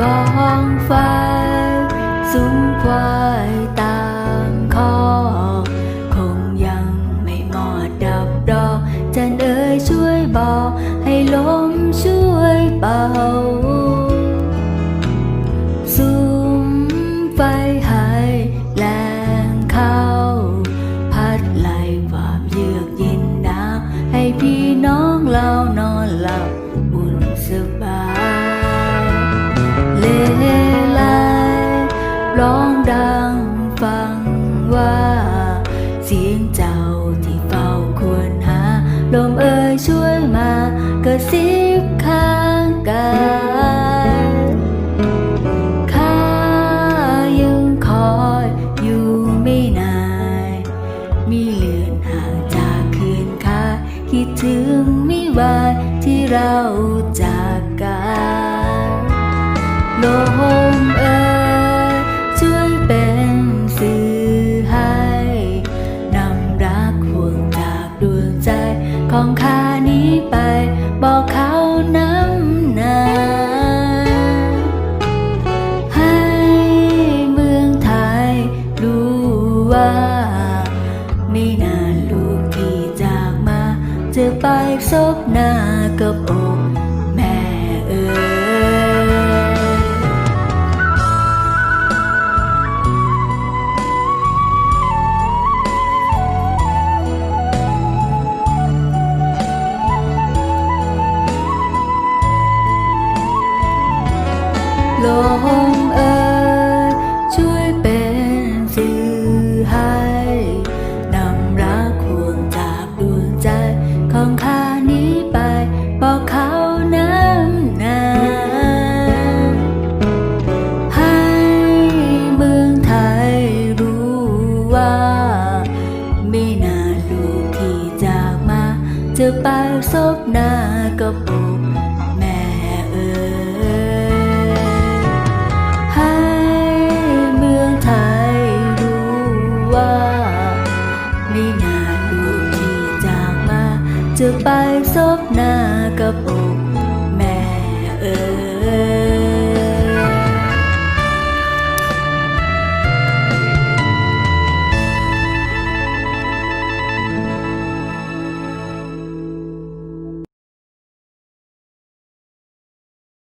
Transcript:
กองไฟสุมควายตา เลไลร้องดังฟังว่า เสียงเจ้าที่เฝ้าควรหา ลมเอ่ยช่วยมากระซิบข้างกายข้ายังคอยอยู่ไม่นานมีเลือนห่างจากคืนคาคิดถึงไม่วายที่เราจากกัน ลมเอ่ยช่วยเป็นสื่อให้นำรักห่วงจากดวงใจของข้านี้ไป บอกเขาน้ำหนาให้เมืองไทยรู้ว่า ไม่นานลูกที่จากมา จะไปซบหน้ากับอก ลงเอ่ช่วยเป็นสื่อให้นำรักควงจากดวงใจของขานี้ไป บอกเขาน้ำนาให้เมืองไทยรู้ว่า ไม่นานลูกที่จากมา จะไปซบหน้ากับปู่ ไม่นานลูกที่จากมา จะไปซบหน้ากับอกแม่เออ